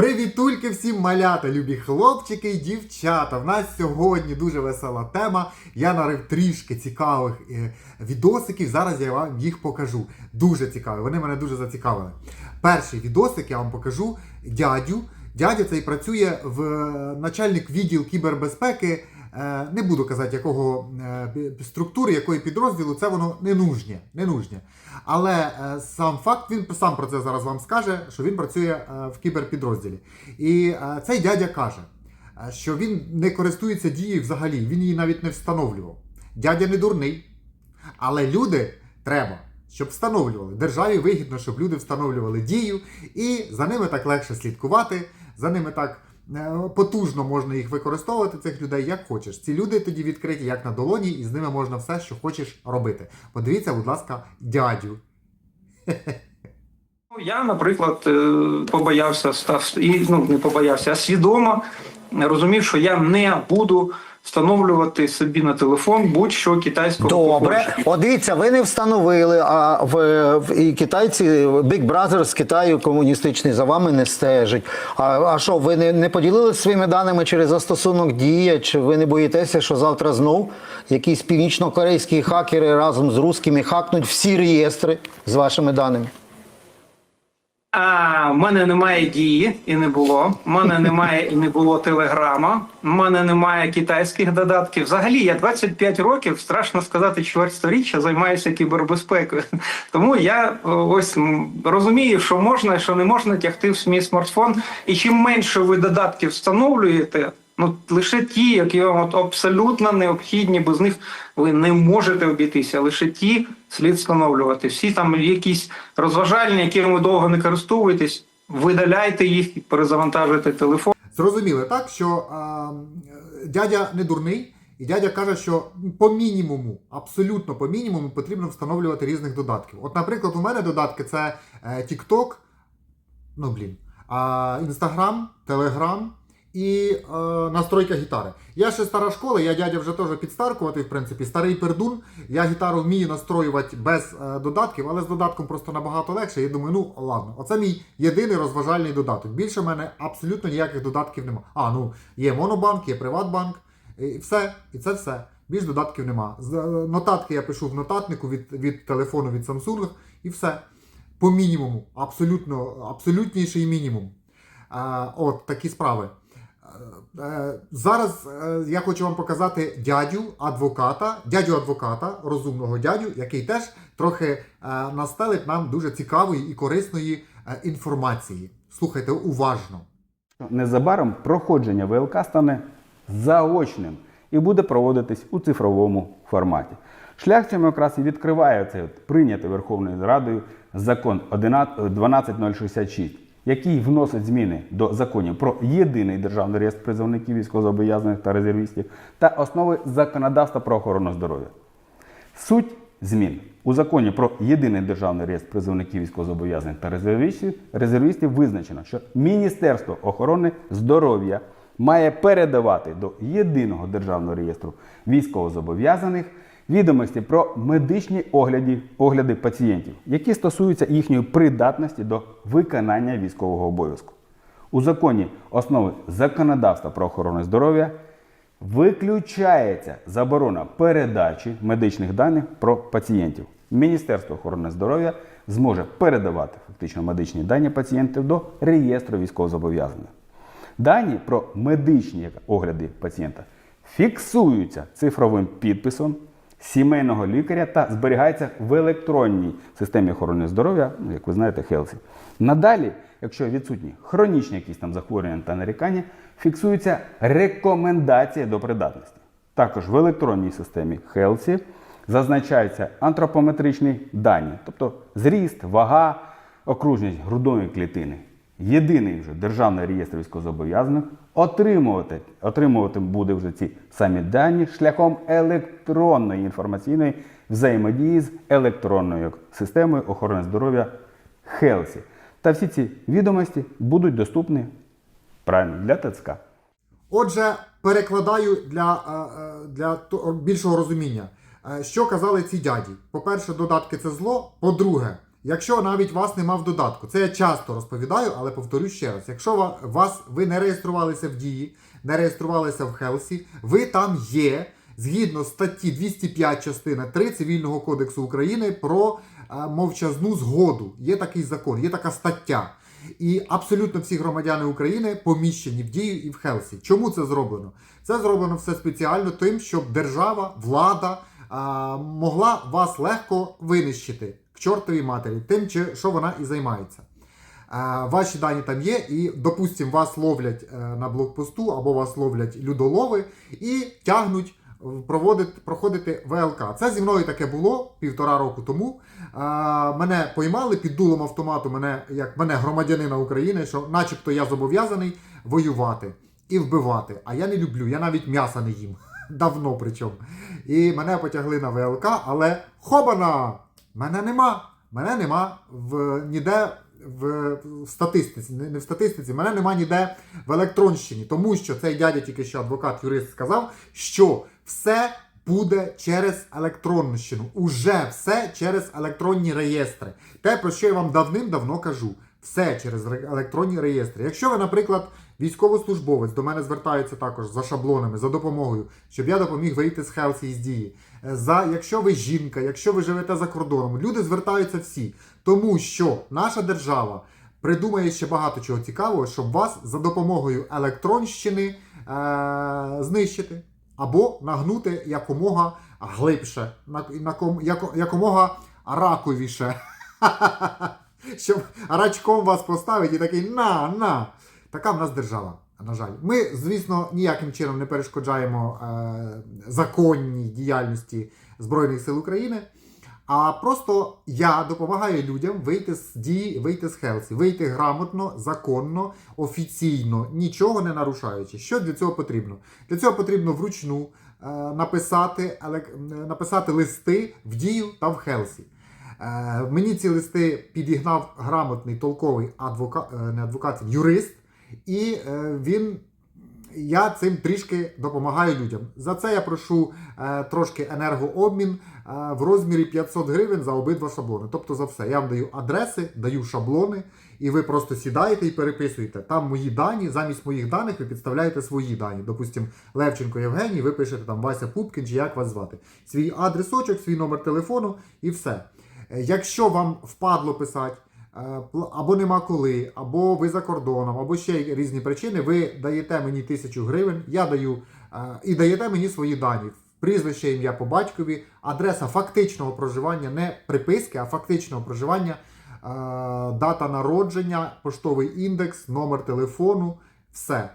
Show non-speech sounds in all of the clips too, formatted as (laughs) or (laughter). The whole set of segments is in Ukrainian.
Привітульки всім малята, любі хлопчики і дівчата. В нас сьогодні дуже весела тема. Я нарив трішки цікавих е, відосиків. Зараз я вам їх покажу. Дуже цікаві. Вони мене дуже зацікавили. Перший відосик я вам покажу дядю. Дядя цей працює в е, начальник відділ кібербезпеки. Е, Не буду казати, якого е, структури, якої підрозділу, це воно не нужнє. Не нужнє. Але сам факт, він сам про це зараз вам скаже, що він працює в кіберпідрозділі. І цей дядя каже, що він не користується дією взагалі, він її навіть не встановлював. Дядя не дурний, але люди треба, щоб встановлювали. Державі вигідно, щоб люди встановлювали дію, і за ними так легше слідкувати, за ними так е, потужно можна їх використовувати, цих людей, як хочеш. Ці люди тоді відкриті, як на долоні, і з ними можна все, що хочеш робити. Подивіться, будь ласка, дядю. Я, наприклад, е, побоявся став і ну не побоявся, а свідомо розумів, що я не буду встановлювати собі на телефон будь-що китайського Добре, походження. от дивіться, ви не встановили, а в, в і китайці Big Brother з Китаю комуністичний за вами не стежить. А, а що, ви не, не поділилися своїми даними через застосунок Дія? Чи ви не боїтеся, що завтра знов якісь північно-корейські хакери разом з русскими хакнуть всі реєстри з вашими даними? А в мене немає дії і не було. В мене немає і не було телеграма. В мене немає китайських додатків. Взагалі, я 25 років, страшно сказати, чверть займаюся кібербезпекою. Тому я ось розумію, що можна, що не можна тягти в свій смартфон. І чим менше ви додатків встановлюєте. Ну, лише ті, які от абсолютно необхідні, без них ви не можете обійтися. Лише ті слід встановлювати. Всі там якісь розважальні, якими ви довго не користуєтесь, видаляйте їх і перезавантажуйте телефон. Зрозуміли так, що а, дядя не дурний, і дядя каже, що по мінімуму, абсолютно по мінімуму, потрібно встановлювати різних додатків. От, наприклад, у мене додатки це е, TikTok, ну блін, а, Instagram, Telegram і е, настройка гітари. Я ще стара школа, я дядя вже теж підстаркувати, в принципі, старий пердун. Я гітару вмію настроювати без е, додатків, але з додатком просто набагато легше. Я думаю, ну ладно, оце мій єдиний розважальний додаток. Більше в мене абсолютно ніяких додатків немає. А, ну є Монобанк, є Приватбанк, і все, і це все. Більш додатків нема. Е, Нотатки я пишу в нотатнику від, від телефону від Samsung і все. По мінімуму. Абсолютно, абсолютніший мінімум. Е, от такі справи. Е, Зараз е, я хочу вам показати дядю адвоката, дядю адвоката, розумного дядю, який теж трохи е, настелить нам дуже цікавої і корисної інформації. Слухайте уважно. Незабаром проходження ВЛК стане заочним і буде проводитись у цифровому форматі. Шлях цьому якраз і відкриває цей прийнятий Верховною Радою закон 11 12066, який вносить зміни до законів про єдиний державний реєстр призовників військовозобов'язаних та резервістів та основи законодавства про охорону здоров'я. Суть змін у законі про єдиний державний реєстр призовників військовозобов'язаних та резервістів, резервістів визначено, що Міністерство охорони здоров'я має передавати до єдиного державного реєстру військовозобов'язаних відомості про медичні огляди, огляди пацієнтів, які стосуються їхньої придатності до виконання військового обов'язку. У законі основи законодавства про охорону здоров'я виключається заборона передачі медичних даних про пацієнтів. Міністерство охорони здоров'я зможе передавати фактично медичні дані пацієнтів до реєстру військовозобов'язаних. Дані про медичні огляди пацієнта фіксуються цифровим підписом сімейного лікаря та зберігаються в електронній системі охорони здоров'я, ну, як ви знаєте, Хелсі. Надалі, якщо відсутні хронічні якісь там захворювання та нарікання, фіксуються рекомендації до придатності. Також в електронній системі Хелсі зазначаються антропометричні дані, тобто зріст, вага, окружність грудної клітини. Єдиний вже державний реєстр військовозобов'язаних отримувати, отримувати буде вже ці самі дані шляхом електронної інформаційної взаємодії з електронною системою охорони здоров'я Хелсі. Та всі ці відомості будуть доступні правильно для ТЦК. Отже, перекладаю для, е, е, для більшого розуміння. Е, Що казали ці дяді? По-перше, додатки це зло. По-друге, Якщо навіть вас нема в додатку, це я часто розповідаю, але повторю ще раз: якщо вас ви не реєструвалися в дії, не реєструвалися в Хелсі, ви там є згідно статті 205 частина 3 Цивільного кодексу України про е, мовчазну згоду. Є такий закон, є така стаття. І абсолютно всі громадяни України поміщені в дію і в Хелсі. Чому це зроблено? Це зроблено все спеціально тим, щоб держава, влада а, могла вас легко винищити чортовій матері, тим, що вона і займається. А, Ваші дані там є, і, допустимо, вас ловлять е, на блокпосту або вас ловлять людолови і тягнуть проводити, проходити ВЛК. Це зі мною таке було півтора року тому. А, мене поймали під дулом автомату, мене як мене громадянина України, що начебто я зобов'язаний воювати і вбивати. А я не люблю, я навіть м'яса не їм. (laughs) Давно причому. І мене потягли на ВЛК, але хобана! Мене нема. Мене нема в ніде в, статистиці. Не, в статистиці, мене нема ніде в електронщині, тому що цей дядя тільки що адвокат-юрист сказав, що все буде через електронщину. Уже все через електронні реєстри. Те, про що я вам давним-давно кажу. Все через ре- електронні реєстри. Якщо ви, наприклад, військовослужбовець до мене звертається також за шаблонами, за допомогою, щоб я допоміг вийти з Хелсі із дії. Е, За якщо ви жінка, якщо ви живете за кордоном, люди звертаються всі, тому що наша держава придумає ще багато чого цікавого, щоб вас за допомогою електронщини е- знищити або нагнути якомога глибше, на, на яко- якомога раковіше. (laughs) Щоб рачком вас поставить і такий на, на. Така в нас держава, на жаль. Ми, звісно, ніяким чином не перешкоджаємо е, законній діяльності Збройних сил України. А просто я допомагаю людям вийти з дії, вийти з Хелсі, вийти грамотно, законно, офіційно, нічого не нарушаючи. Що для цього потрібно? Для цього потрібно вручну е, написати, елек- е, написати листи в дію та в Хелсі. Е, мені ці листи підігнав грамотний толковий адвокат, не адвокат, юрист, і е, він. Я цим трішки допомагаю людям. За це я прошу е, трошки енергообмін е, в розмірі 500 гривень за обидва шаблони. Тобто за все. Я вам даю адреси, даю шаблони, і ви просто сідаєте і переписуєте. Там мої дані, замість моїх даних ви підставляєте свої дані. Допустим, Левченко Євгеній, ви пишете там Вася Пупкін чи як вас звати. Свій адресочок, свій номер телефону і все. Якщо вам впадло писати, або нема коли, або ви за кордоном, або ще різні причини, ви даєте мені тисячу гривень, я даю е, і даєте мені свої дані. Прізвище, ім'я по батькові, адреса фактичного проживання, не приписки, а фактичного проживання, е, дата народження, поштовий індекс, номер телефону, все.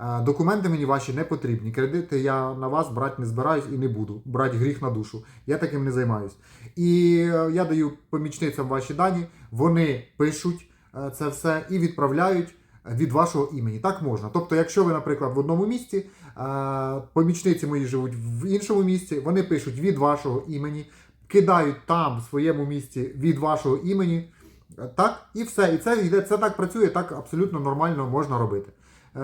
Е, Документи мені ваші не потрібні. Кредити я на вас брати не збираюсь і не буду. Брати гріх на душу. Я таким не займаюсь. І е, я даю помічницям ваші дані, вони пишуть е, це все і відправляють від вашого імені. Так можна. Тобто, якщо ви, наприклад, в одному місці, помічниці мої живуть в іншому місці, вони пишуть від вашого імені, кидають там в своєму місці від вашого імені. Так, і все. І це йде, це так працює, так абсолютно нормально можна робити. Е,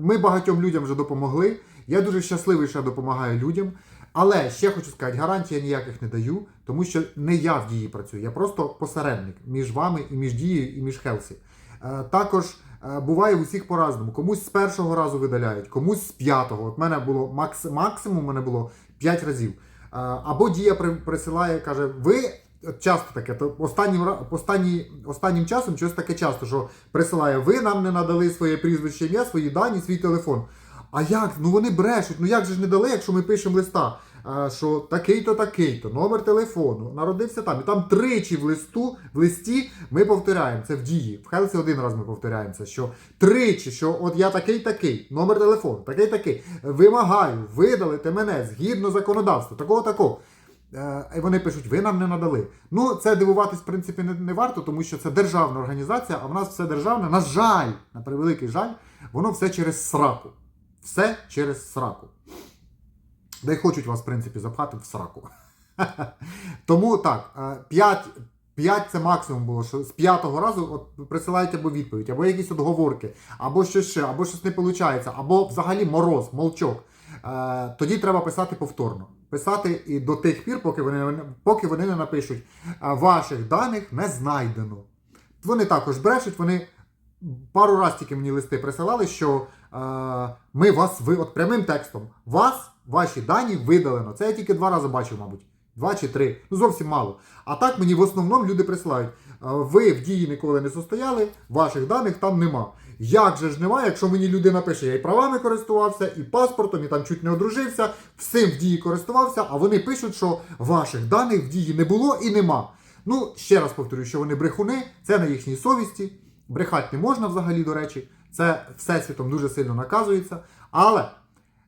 Ми багатьом людям вже допомогли. Я дуже щасливий, що я допомагаю людям. Але ще хочу сказати, гарантій я ніяких не даю, тому що не я в дії працюю, я просто посередник між вами і між дією, і між Хелсі. Е, Також е, буває в усіх по-разному. Комусь з першого разу видаляють, комусь з п'ятого. От мене було макс, максимум, мене було 5 разів. Або дія при- присилає, каже, ви. От Часто таке, то останнім, останні, останнім часом щось таке часто, що присилає, ви нам не надали своє прізвище ім'я, свої дані, свій телефон. А як? Ну вони брешуть. Ну як же ж не дали, якщо ми пишемо листа, що такий-то, такий-то, номер телефону, народився там. І там тричі в листу, в листі ми повторяємо це в дії. В Хелсі один раз ми повторяємо це, що тричі, що от я такий такий, номер телефону, такий такий. Вимагаю видалити мене згідно законодавства, такого такого. Е, І вони пишуть, ви нам не надали. Ну, це дивуватись, в принципі, не, не варто, тому що це державна організація, а в нас все державне. На жаль, на превеликий жаль, воно все через сраку. Все через сраку. Де й хочуть вас, в принципі, запхати в сраку. (laughs) Тому так, 5, 5 це максимум було, що з п'ятого разу от присилають або відповідь, або якісь отговорки, або щось ще, або щось не виходить, або взагалі мороз, молчок. Е, Тоді треба писати повторно. Писати і до тих пір, поки вони, поки вони не напишуть ваших даних не знайдено. Вони також брешуть, вони пару раз тільки мені листи присилали, що е, ми вас ви от прямим текстом. Вас, ваші дані видалено. Це я тільки два рази бачив, мабуть. Два чи три. Ну зовсім мало. А так мені в основному люди присилають. Ви в дії ніколи не состояли, ваших даних там нема. Як же ж нема, якщо мені людина пише, я і правами користувався, і паспортом, і там чуть не одружився, всім в дії користувався, а вони пишуть, що ваших даних в дії не було і нема. Ну, ще раз повторюю, що вони брехуни, це на їхній совісті. Брехати не можна взагалі, до речі, це всесвітом дуже сильно наказується. Але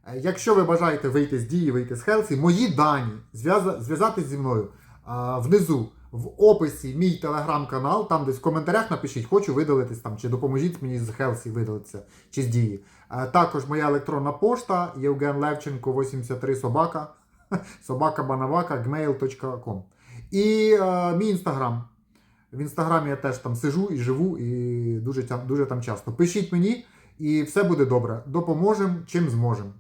е, якщо ви бажаєте вийти з дії, вийти з Хелсі, мої дані зв'яза- зв'язатись зі мною а, внизу в описі мій телеграм-канал, там десь в коментарях напишіть, хочу видалитись там, чи допоможіть мені з Хелсі видалитися, чи з дії. Е, Також моя електронна пошта Євген Левченко 83 собака, (laughs) собака банавака, gmail.com. І е, мій інстаграм. В інстаграмі я теж там сижу і живу, і дуже, дуже там часто. Пишіть мені, і все буде добре. Допоможемо, чим зможемо.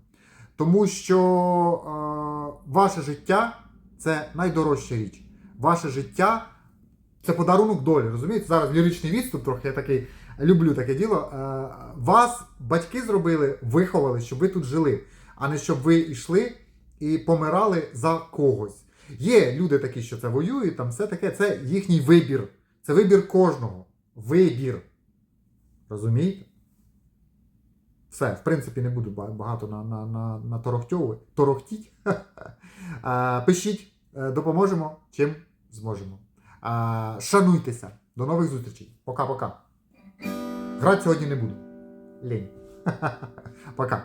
Тому що е, ваше життя це найдорожча річ. Ваше життя це подарунок долі. Розумієте? Зараз ліричний відступ, трохи я такий люблю таке діло. Е, вас батьки зробили, виховали, щоб ви тут жили, а не щоб ви йшли і помирали за когось. Є люди такі, що це воюють, там все таке, це їхній вибір. Це вибір кожного. Вибір. Розумієте? Все, в принципі, не буду багато на, на, на, на торохтьови- торохтіть. (laughs) Е, Пишіть, е, допоможемо, чим зможемо. А, Шануйтеся. До нових зустрічей. Пока-пока. Грати сьогодні не буду. Лінь. (laughs) Пока.